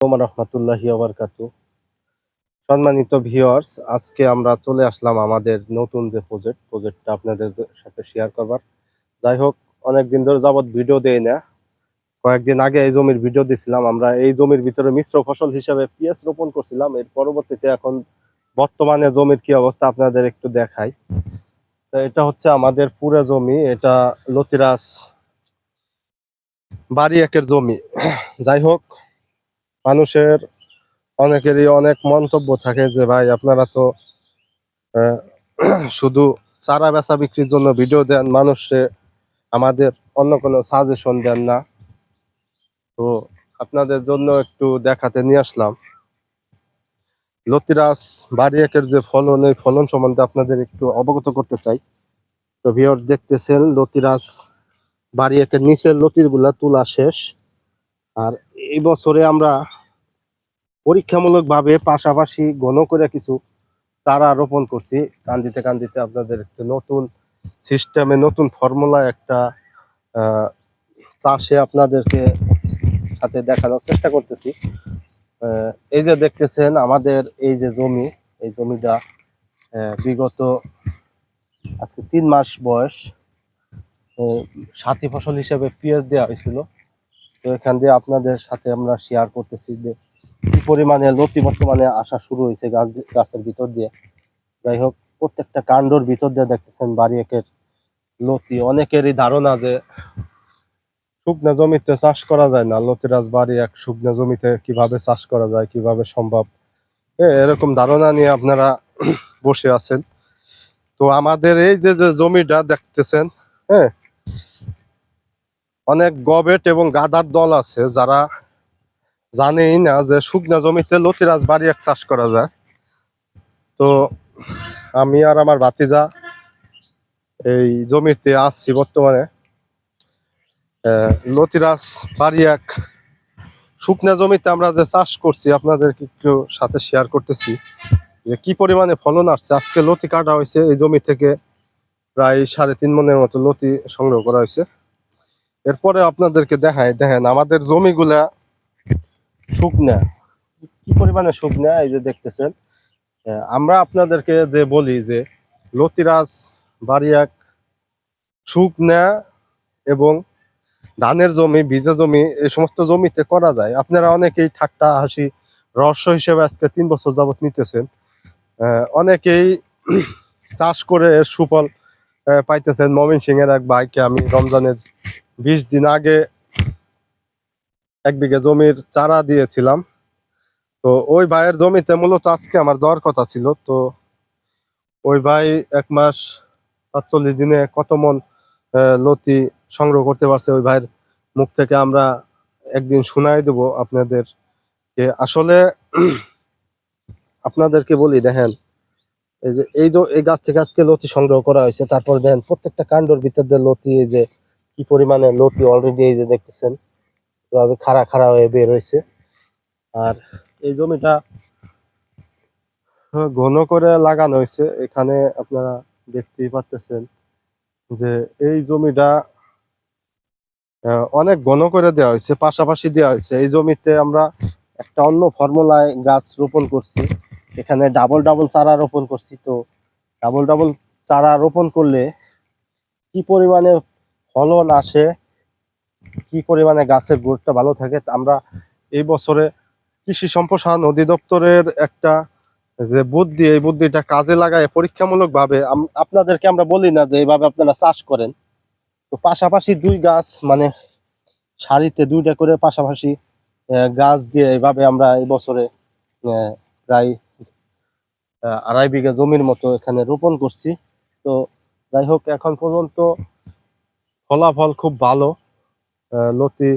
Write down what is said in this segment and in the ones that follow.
রহমতুল্লাহি আবরকাতু সম্মানিত ভিউয়ার্স আজকে আমরা চলে আসলাম আমাদের নতুন যে প্রজেক্ট প্রজেক্টটা আপনাদের সাথে শেয়ার করবার। যাই হোক, অনেকদিন ধরে যাবত ভিডিও না। কয়েকদিন আগে এই জমির ভিডিও দিছিলাম, আমরা এই জমির ভিতরে মিশ্র ফসল হিসেবে পিএস রোপণ করছিলাম। এর পরবর্তীতে এখন বর্তমানে জমির কি অবস্থা আপনাদের একটু দেখাই। তো এটা হচ্ছে আমাদের পুরো জমি, এটা লতিরাস বাড়ি একের জমি। যাই হোক মানুষের অনেকেরই অনেক মন্তব্য থাকে যে, ভাই, আপনারা তো শুধু চারা বেচা বিক্রির জন্য ভিডিও দেন, মানুষে আমাদের অন্য কোনো সাজেশন দেন না। তো আপনাদের জন্য একটু দেখাতে নিয়ে আসলাম। লতিরাস বাড়ি একের যে ফলন, এই ফলন সম্বন্ধে আপনাদের একটু অবগত করতে চাই। তো ভিওর দেখতেছেন লতিরাস বাড়ি একের নিচের লতিরগুলা তোলা শেষ। আর এই বছরে আমরা পরীক্ষামূলক ভাবে পাশাপাশি ঘন করে কিছু চারা রোপণ করছি। কান্দিতে কান্দিতে আপনাদের একটু নতুন সিস্টেমে নতুন ফর্মুলা একটা চাষে আপনাদেরকে সাথে দেখানোর চেষ্টা করতেছি। এই যে দেখতেছেন আমাদের এই যে জমি, এই জমিটা বিগত আজকে তিন মাস বয়স সাথী ফসল হিসেবে পিএস দেওয়া হয়েছিল। তো এখান দিয়ে আপনাদের সাথে আমরা শেয়ার করতেছি যে কি পরিমাণে লতি বর্তমানে আসা শুরু হয়েছে গাছ গাছের ভিতর দিয়ে। যাই হোক, প্রত্যেকটা কাণ্ডর ভিতর দিয়ে দেখতেছেন বাড়ি একের লতি। অনেকেরই ধারণা যে শুকনো জমিতে চাষ করা যায় না। লতিরাজ বাড়ি এক শুকনো জমিতে কীভাবে চাষ করা যায়, কীভাবে সম্ভব? এরকম ধারণা নিয়ে আপনারা বসে আছেন। তো আমাদের এই যে যে জমিটা দেখতেছেন হ্যাঁ অনেক গবেট এবং গাদার দল আছে যারা জানেই না যে শুকনো জমিতে লতিরাজ বাড়ি এক চাষ করা যায়। তো আমি আর আমার ভাতিজা এই জমিতে আসছি বর্তমানে। লতিরাজ বাড়ি এক শুকনা জমিতে আমরা যে চাষ করছি, আপনাদেরকে একটু সাথে শেয়ার করতেছি যে কি পরিমাণে ফলন আসছে। আজকে লতি কাটা হয়েছে, এই জমি থেকে প্রায় সাড়ে তিন মনের মতো লতি সংগ্রহ করা হয়েছে। এরপরে আপনাদেরকে দেখায় দেখেন আমাদের জমিগুলা শুকনা। কি পরিমাণে শুকনা, এই যে দেখতেছেন? আমরা আপনাদেরকে যে বলি যে লতিরাজ বাড়িয়াক শুকনা এবং ধানের জমি, ভিজা জমি, এই সমস্ত জমিতে করা যায়। আপনারা অনেকেই ঠাট্টা, হাসি, রহস্য হিসেবে আজকে তিন বছর যাবত নিতেছেন। অনেকেই চাষ করে এর সুফল পাইতেছেন। মমিন সিং এর এক ভাইকে আমি রমজানের বিশ দিন আগে এক বিঘে জমির চারা দিয়েছিলাম। তো ওই ভাইয়ের জমিতে মূলত আজকে আমার যাওয়ার কথা ছিল। তো ওই ভাই এক মাস সাতচল্লিশ দিনে কত মন লতি সংগ্রহ করতে পারছে ওই ভাইয়ের মুখ থেকে আমরা একদিন শোনাই দেব আপনাদের যে আসলে আপনাদেরকে বলি, দেখেন, এই যে এই এই গাছ থেকে আজকে লতি সংগ্রহ করা হয়েছে। তারপর দেখেন প্রত্যেকটা কাণ্ডর ভিতর দিয়ে লতি, এই যে কি পরিমাণে লতি অলরেডি এই যে দেখতেছেন এভাবে খাড়া খাড়া হয়ে বের হয়েছে। আর এই জমিটা আহ, ঘন করে লাগানো হয়েছে। এখানে আপনারা দেখতেই পাচ্ছেন যে এই জমিটা অনেক ঘন করে দেওয়া হয়েছে পাশাপাশি দেওয়া হয়েছে। এই জমিতে আমরা একটা অন্য ফর্মুলায় গাছ রোপণ করছি। এখানে ডাবল ডাবল চারা রোপণ করছি। তো ডাবল ডাবল চারা রোপণ করলে কি পরিমাণে ফলন আসে, কি পরিমাণে গাছের গ্রোথটা ভালো থাকে আমরা এই বছরে কৃষি সম্প্রসারণ অধিদপ্তরের একটা যে বুদ্ধি, এই বুদ্ধিটা কাজে লাগায় পরীক্ষামূলক ভাবে আপনাদেরকে আমরা বলি না যে এইভাবে আপনারা চাষ করেন। তো পাশাপাশি দুই গাছ মানে সারিতে দুইটা করে পাশাপাশি গাছ দিয়ে এইভাবে আমরা এই বছরে প্রায় আড়াই বিঘা জমির মতো এখানে রোপণ করছি। তো যাই হোক, এখন পর্যন্ত ফলাফল খুব ভালো। লতি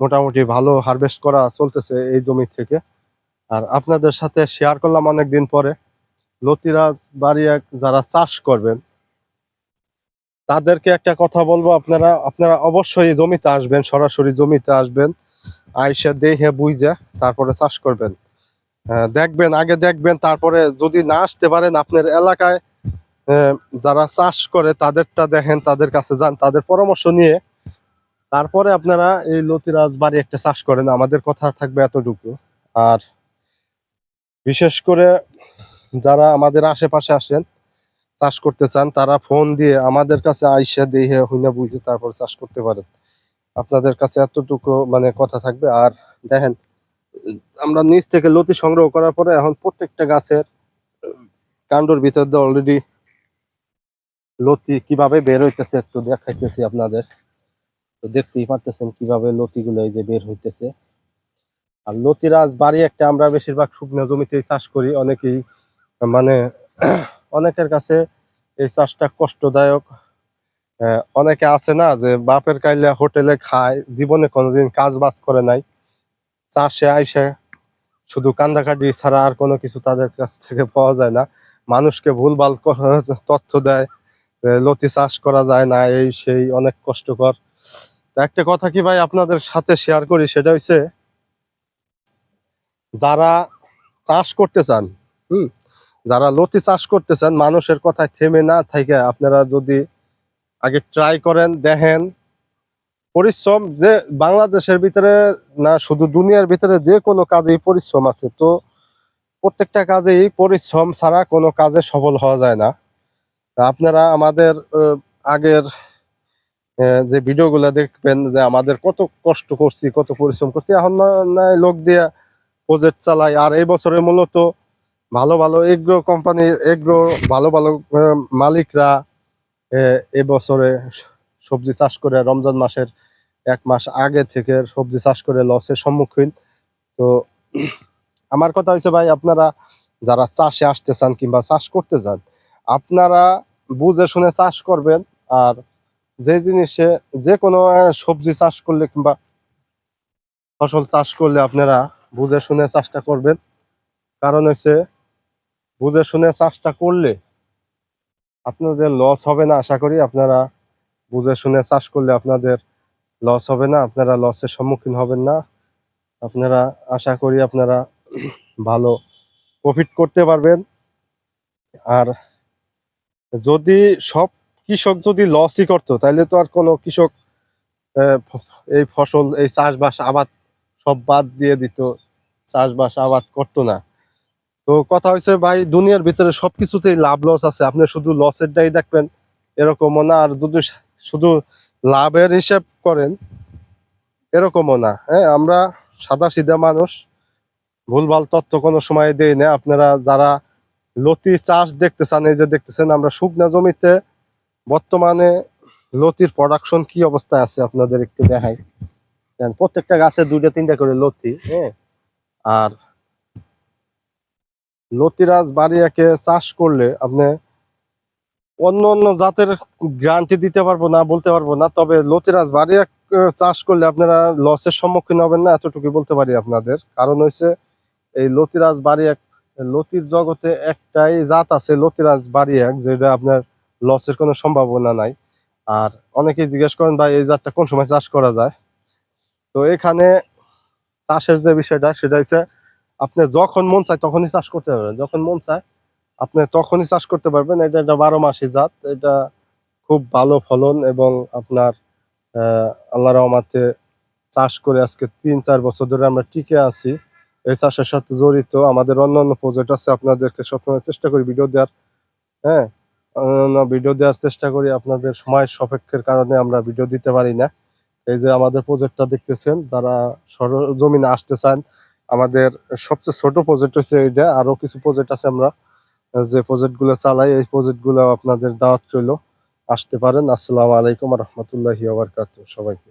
মোটামুটি ভালো হারভেস্ট করা চলতেছে এই জমি থেকে। আর আপনাদের সাথে শেয়ার করলাম অনেকদিন পরে। লতিরাজ বাড়ি এক যারা চাষ করবেন, তাদেরকে একটা কথা বলব আপনারা। আপনারা অবশ্যই জমিতে আসবেন, সরাসরি জমিতে আসবেন। আইসা দেখে বুঝে তারপরে চাষ করবেন। দেখবেন, আগে দেখবেন, তারপরে যদি না আসতে পারেন আপনার এলাকায় যারা চাষ করে তাদেরটা দেখেন, তাদের কাছে যান, তাদের পরামর্শ নিয়ে। তারপরে আপনারা এই লতিরাজ বাড়ি একটা চাষ করেন, আমাদের কথা থাকবে এতটুকু। আর বিশেষ করে যারা আমাদের আশেপাশে আসেন, চাষ করতে চান, তারা ফোন দিয়ে আমাদের কাছে আইসা দিয়ে হইনা বুঝে তারপর চাষ করতে পারেন। আপনাদের কাছে এতটুকু মানে কথা থাকবে। আর দেখেন, আমরা নিচ থেকে লতি সংগ্রহ করার পরে এখন প্রত্যেকটা গাছের কাণ্ডর ভিতর দিয়ে অলরেডি লতি কীভাবে বের হইতেছে একটু দেখাইতেছি আপনাদের। তো দেখতেই পারতেছেন কীভাবে লতিগুলো এই যে বের হইতেছে। আর লতিরাজ বাড়ি একটা আমরা বেশিরভাগ শুকনো জমিতেই চাষ করি। অনেকেই মানে অনেকের কাছে এই চাষটা কষ্টদায়ক। অনেকে আছে না যে বাপের কাইলে হোটেলে খায়, জীবনে কোনোদিন কাজ বাজ করে নাই। চাষে আইসে শুধু কান্দাকাটি ছাড়া আর কোনো কিছু তাদের কাছ থেকে পাওয়া যায় না। মানুষকে ভুলভাল তথ্য দেয় লতি চাষ করা যায় না, এই সেই অনেক কষ্টকর। একটা কথা কি ভাই আপনাদের সাথে শেয়ার করি, সেটা হচ্ছে যারা চাষ করতে চান, হুম, যারা লতি চাষ করতে চান, মানুষের কথায় থেমে না থেকে। আপনারা যদি আগে ট্রাই করেন, দেখেন, পরিশ্রম যে বাংলাদেশের ভিতরে না, শুধু দুনিয়ার ভিতরে যে কোনো কাজেই পরিশ্রম আছে। তো প্রত্যেকটা কাজেই পরিশ্রম ছাড়া কোনো কাজে সফল হওয়া যায় না। আপনারা আমাদের আগের যে ভিডিওগুলো দেখবেন যে আমাদের কত কষ্ট করছি, কত পরিশ্রম করছি, এখন না- লোক দিয়ে প্রজেক্ট চালাই। আর এই বছরে মূলত ভালো ভালো এগ্রো কোম্পানির এগ্রো ভালো ভালো মালিকরা, এ বছরে সবজি চাষ করে রমজান মাসের এক মাস আগে থেকে সবজি চাষ করে লসের সম্মুখীন। তো আমার কথা হয়েছে ভাই, আপনারা যারা চাষে আসতে চান কিংবা চাষ করতে চান, আপনারা বুঝে শুনে চাষ করবেন, আর যে জিনিসে যে কোনো সবজি চাষ করলে কিংবা ফসল চাষ করলে আপনারা বুঝে শুনে চাষটা করবেন। কারণ হচ্ছে বুঝে শুনে চাষটা করলে আপনাদের লস হবে না। আশা করি আপনারা বুঝে শুনে চাষ করলে আপনাদের লস হবে না, আপনারা লসের সম্মুখীন হবেন না। আপনারা, আশা করি আপনারা ভালো প্রফিট করতে পারবেন। আর যদি সব কৃষক যদি লসই করতো তাহলে তো আর কোনো কৃষক এই ফসল, এই চাষবাস আবাদ সব বাদ দিয়ে দিত, চাষবাস আবাদ করতো না। তো কথা হয়েছে ভাই, দুনিয়ার ভিতরে সবকিছুতেই লাভ লস আছে। আপনি শুধু লসেরটাই দেখবেন, এরকমও না। আর যদি শুধু লাভের হিসাব করেন, এরকমও না। হ্যাঁ আমরা সাদা সিধা মানুষ, ভুলভাল তথ্য কোনো সময় দেই না। আপনারা যারা লতি চাষ দেখতে চান এই যে দেখতেছেন আমরা শুকনা জমিতে বর্তমানে লতির প্রোডাকশন কি অবস্থায় আছে আপনাদের একটু দেখাই। প্রত্যেকটা গাছে দুইটা তিনটা করে লতি হ্যাঁ। আর লতিরাজ বাড়িয়াকে চাষ করলে আপনি অন্য অন্য জাতের গ্যারান্টি দিতে পারব না, বলতে পারব না, তবে লতিরাজ বাড়িয়া চাষ করলে আপনারা লসের সম্মুখীন হবেন না এতটুকু বলতে পারি আপনাদের। কারণ হচ্ছে এই লতিরাজ বাড়িয়াক লতির জগতে একটাই জাত আছে, লতিরাজ বাড়িয়াক যেটা আপনার লসের কোনো সম্ভাবনা নাই। আর অনেকেই জিজ্ঞেস করেন, ভাই, এই জাতটা কোন সময় চাষ করা যায়? তো এখানে চাষের যে বিষয়টা, সেটা হচ্ছে আপনি যখন মন চায় তখনই চাষ করতে পারবেন। যখন মন চায়, আপনি তখনই চাষ করতে পারবেন। এটা একটা বারো মাসি জাত। এটা খুব ভালো ফলন এবং আপনার আল্লাহ রহমাতে চাষ করে আজকে তিন চার বছর ধরে আমরা টিকে আছি। এই চাষের সাথে জড়িত। আমাদের অন্যান্য প্রজেক্ট আছে, আপনাদেরকে সবসময় চেষ্টা করি ভিডিও দেওয়ার হ্যাঁ? ভিডিও দেওয়ার চেষ্টা করি, আপনাদের সময় সাপেক্ষের কারণে আমরা ভিডিও দিতে পারি না। এই যে আমাদের প্রজেক্টটা দেখতেছেন, যারা সরজমিনে আসতে চান, আমাদের সবচেয়ে ছোট প্রজেক্ট হচ্ছে এইটা। আরও কিছু প্রজেক্ট আছে আমরা, যে প্রজেক্টগুলো চালাই, এই প্রজেক্টগুলো আপনাদের দাওয়াত রইল। আসতে পারেন। আসসালামু আলাইকুম রহমতুল্লাহি সবাইকে।